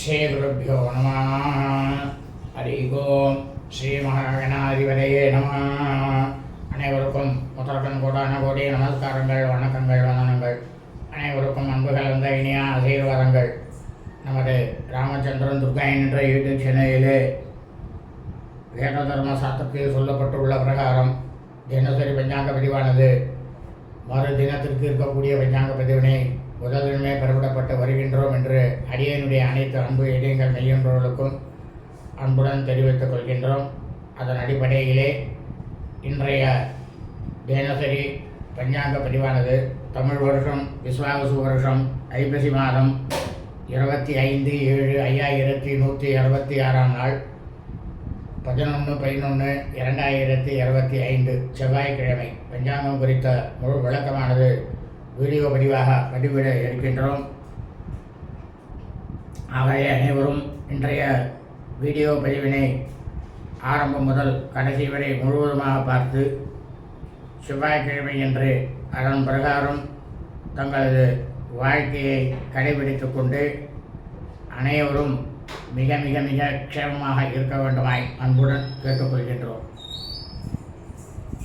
ஸ்ரீகுருப்போ நம. ஹரி ஓம் ஸ்ரீ மகாகணாதிபதியே நம. அனைவருக்கும் முதற்கண் கோடான கோடி நமஸ்காரங்கள் வணக்கங்கள் வந்தனங்கள். அனைவருக்கும் அன்பு கலந்த இனிய ஆசீர்வாதங்கள். நமது ராமச்சந்திரன் துர்கா என்ற யூடியூப் சேனலிலே வேத தர்ம சாத்திரத்தில் சொல்லப்பட்டுள்ள பிரகாரம் தினசரி பஞ்சாங்க பதிவானது. மறு தினத்திற்கு இருக்கக்கூடிய பஞ்சாங்க பதிவினை முதலுமே தினமே பெறப்படப்பட்டு வருகின்றோம் என்று அடியனுடைய அனைத்து அன்பு இடையங்கள் மெய்யன்றவர்களுக்கும் அன்புடன் தெரிவித்துக் கொள்கின்றோம். அதன் அடிப்படையிலே இன்றைய தினசரி பஞ்சாங்க பதிவானது. தமிழ் வருஷம் விஸ்வாவசு வருஷம் ஐப்பசி மாதம் இருபத்தி ஐந்து ஏழு ஐயாயிரத்தி நூற்றி அறுபத்தி ஆறாம் நாள் பதினொன்று பதினொன்று இரண்டாயிரத்தி இருபத்தி ஐந்து செவ்வாய்க்கிழமை. பஞ்சாங்கம் குறித்த முழு விளக்கமானது வீடியோ பதிவாக பதிவிட இருக்கின்றோம். ஆகவே அனைவரும் இன்றைய வீடியோ பதிவினை ஆரம்பம் முதல் கடைசி வரை முழுவதுமாக பார்த்து செவ்வாய்க்கிழமை என்று அதன் பிரகாரம் தங்களது வாழ்க்கையை கடைபிடித்து கொண்டு அனைவரும் மிக மிக மிக க்ஷேமமாக இருக்க வேண்டுமாய் அன்புடன் கேட்டுக்கொள்கின்றோம்.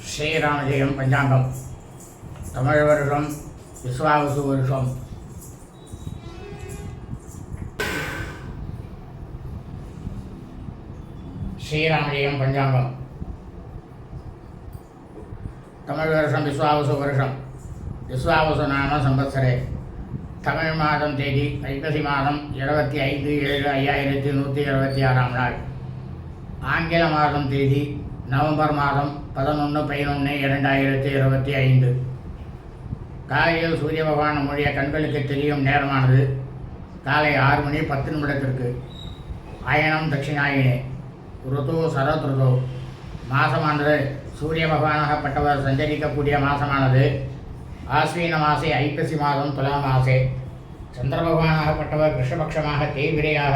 ஸ்ரீராமஜெயம் பஞ்சாங்கம். தமிழ் வருடம் விஸ்வாவசு வருஷம் ஸ்ரீராமஜெயம் பஞ்சாங்கம் தமிழ் வருஷம் விஸ்வாவசு வருஷம் விஸ்வாவசு நாம சம்பத்சரே தமிழ் மாதம் தேதி ஐப்பசி மாதம் இருபத்தி ஐந்து ஏழு ஐயாயிரத்தி நூற்றி இருபத்தி ஆறாம் நாள் ஆங்கில மாதம் தேதி நவம்பர் மாதம் பதினொன்று பதினொன்று இரண்டாயிரத்தி இருபத்தி ஐந்து காலையில் சூரிய பகவான் நம்முடைய கண்களுக்கு தெரியும் நேரமானது. காலை ஆறு மணி பத்து நிமிடத்திற்கு. அயனம் தட்சிணாயினே. ருதோ சரத் ருது மாதமானது சூரிய பகவானாகப்பட்டவர் சஞ்சரிக்கக்கூடிய மாதமானது ஆஸ்வீன மாசே ஐப்பசி மாதம் துலா மாசே. சந்திர பகவானாகப்பட்டவர் கிருஷ்ணபக்ஷமாக தேய்விரையாக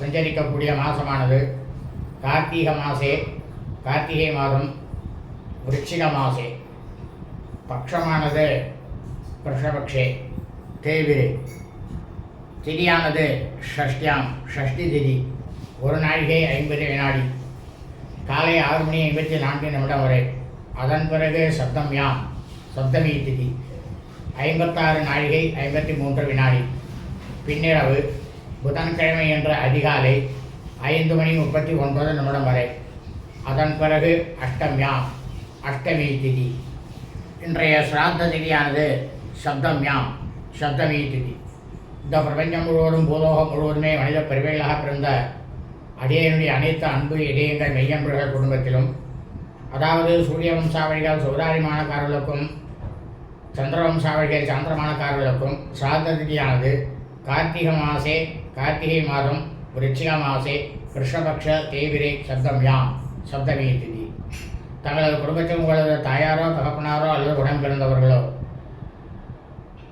சஞ்சரிக்கக்கூடிய மாசமானது. கார்த்திகை மாசே கார்த்திகை மாதம் விருச்சிக மாசே. பக்ஷமானது. கிருஷ்ணபக்ஷே தேய்விரை திதியானது ஷஷ்டியாம். ஷஷ்டி திதி. ஒரு நாழிகை ஐம்பது வினாடி. காலை ஆறு மணி ஐம்பத்தி நான்கு நிமிடம் வரை. அதன் பிறகு சப்தம் யாம். சப்தமி திதி. ஐம்பத்தாறு நாழிகை ஐம்பத்தி மூன்று வினாடி. பின்னிரவு. புதன்கிழமை என்ற அதிகாலை ஐந்து மணி முப்பத்தி ஒன்பது நிமிடம் வரை. அதன் பிறகு அஷ்டம்யாம் அஷ்டமி திதி. இன்றைய சிராத்த திதியானது சப்தம்யாம் சப்தமி திதி. இந்த பிரபஞ்சம் முழுவதும் பூலோகம் முழுவதுமே மனித பெருமைகளாக பிறந்த அடியனுடைய அனைத்து அன்பு இடையங்கள் மெய்யம்புகள் குடும்பத்திலும் அதாவது சூரிய வம்சாவளிகள் சௌதாரிமானக்காரர்களுக்கும் சந்திர வம்சாவளிகள் சாந்திரமானக்காரர்களுக்கும் சிராத்த திதியானது கார்த்திகை மாசே கார்த்திகை மாதம் விருச்சிக மாசே கிருஷ்ணபக்ஷ தேவிரை சப்தம் யாம் சப்தமி திதி. தங்களது குடும்பத்தில் உங்களது தாயாரோ தகப்பனாரோ அல்லது உடன் பிறந்தவர்களோ.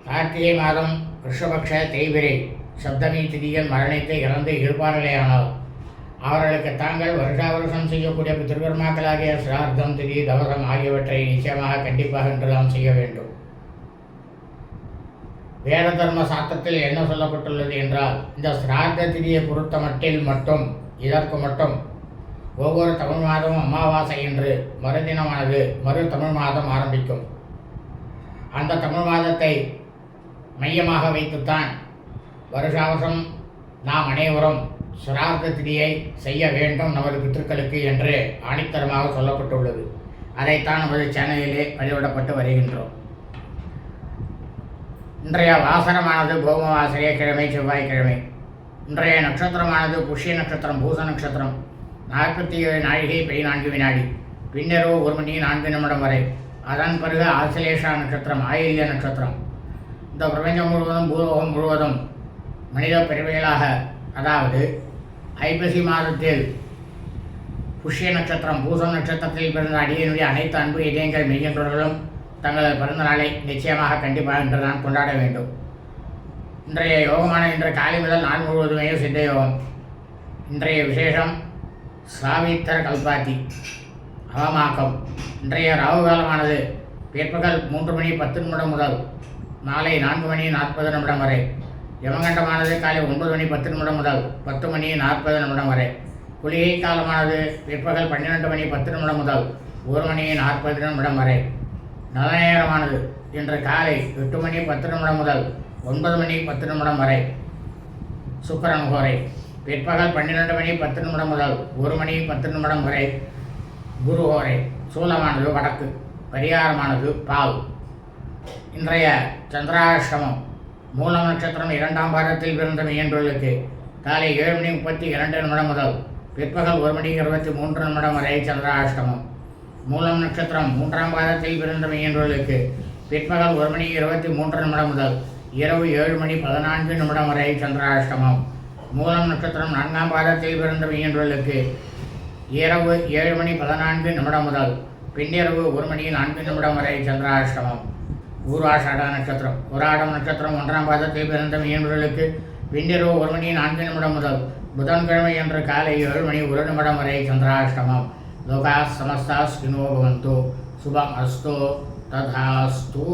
கார்த்திகை மாதம் கிருஷ்ணபக்ஷ தேய்பிரை சப்தமி திதியில் மரணித்து இறந்து இருப்பார்களேயானால் அவர்களுக்கு தாங்கள் வருஷா வருஷம் செய்யக்கூடிய திருவர்மாக்களாகிய சிரார்த்தம் திதி தவசம் ஆகியவற்றை நிச்சயமாக கண்டிப்பாக என்றெல்லாம் செய்ய வேண்டும். வேத தர்ம சாத்திரத்தில் என்ன சொல்லப்பட்டுள்ளது என்றால் இந்த சிரார்த்த திதியை பொறுத்த மட்டில் மட்டும் இதற்கு மட்டும் ஒவ்வொரு தமிழ் மாதமும் அமாவாசை என்று மறுதினமானது மறு தமிழ் மாதம் ஆரம்பிக்கும். அந்த தமிழ் மாதத்தை மையமாக வைத்துத்தான் வருஷாவசம் நாம் அனைவரும் சுரார்த்த திதியை செய்ய வேண்டும் நமது பித்திருக்களுக்கு என்று ஆணித்தரமாக சொல்லப்பட்டுள்ளது. அதைத்தான் நமது சேனலிலே பதிவிடப்பட்டு வருகின்றோம். இன்றைய வாசனமானது பௌமவாசரிய கிழமை செவ்வாய்க்கிழமை. இன்றைய நட்சத்திரமானது புஷ்ய நட்சத்திரம் பூச நட்சத்திரம். நாற்பத்தி ஏழு நாழிகை பதினான்கு வினாடி. பின்னரோ ஒரு மணி நான்கு நிமிடம் வரை. அதன் பிறகு ஆசிலேஷா நட்சத்திரம் ஆயில்ய நட்சத்திரம். இந்த பிரபஞ்சம் முழுவதும் பூலோகம் முழுவதும் மனித பிறவிகளாக அதாவது ஐப்பசி மாதத்தில் புஷ்ய நட்சத்திரம் பூசம் நட்சத்திரத்தில் பிறந்த அடியனுடைய அனைத்து அன்பு இதயங்கள் மெய்யன்றவர்களும் தங்களது பிறந்த நாளை நிச்சயமாக கண்டிப்பாக இன்று நான் கொண்டாட வேண்டும். இன்றைய யோகமான இன்று காலை முதல் நாள் முழுவதுமே சித்த யோகம். இன்றைய விசேஷம் சாவித்தர கல்பாத்தி அவமாக்கம். இன்றைய ராகு காலமானது பிற்பகல் மூன்று மணி பத்து நிமிடம் முதல் மாலை நான்கு மணி நாற்பது நிமிடம் வரை. யமகண்டமானது காலை ஒன்பது மணி பத்து நிமிடம் முதல் பத்து மணி நாற்பது நிமிடம் வரை. குளிகை காலமானது பிற்பகல் பன்னிரெண்டு மணி பத்து நிமிடம் முதல் ஒரு மணி நாற்பது நிமிடம் வரை. நல்ல நேரமானது இன்று காலை எட்டு மணி பத்து நிமிடம் முதல் ஒன்பது மணி பத்து நிமிடம் வரை. சுக்கரன் கோரை. பிற்பகல் பன்னிரெண்டு மணி பத்து நிமிடம் முதல் ஒரு மணி பத்து நிமிடம் வரை குருஹோரை சூலமானது வடக்கு பரிகாரமானது பால் இன்றைய சந்திராஷ்டமம் மூலம் நட்சத்திரம் இரண்டாம் பாதத்தில் பிறந்த மீன்பர்களுக்கு காலை ஏழு மணி முப்பத்தி இரண்டு நிமிடம் முதல் பிற்பகல் ஒரு மணி இருபத்தி மூன்று நிமிடம் வரை சந்திராஷ்டமம். மூலம் நட்சத்திரம் மூன்றாம் பாதத்தில் பிறந்த மீன்பர்களுக்கு பிற்பகல் ஒரு மணி இருபத்தி மூன்று நிமிடம் முதல் இரவு ஏழு மணி பதினான்கு நிமிடம் வரை சந்திராஷ்டமம். மூலம் நட்சத்திரம் நான்காம் பாதத்தில் பிறந்த மீன்களுக்கு இரவு ஏழு மணி பதினான்கு நிமிடம் முதல் பின்னிரவு ஒரு மணி நான்கு நிமிடம் வரை சந்திராஷ்டமம். ஊர்வாஷாட நட்சத்திரம். உராடம் நட்சத்திரம் ஒன்றாம் பாதத்தில் பிறந்த மீன்களுக்கு பின்னிரவு ஒரு மணி நான்கு நிமிடம் முதல் புதன்கிழமை அன்று காலை ஏழு மணி ஒரு நிமிடம் வரை சந்திராஷ்டமம். லோகா சமஸ்தா ஸ்கினோ பவந்து. சுபம் அஸ்தோ. ததாஸ்தூ.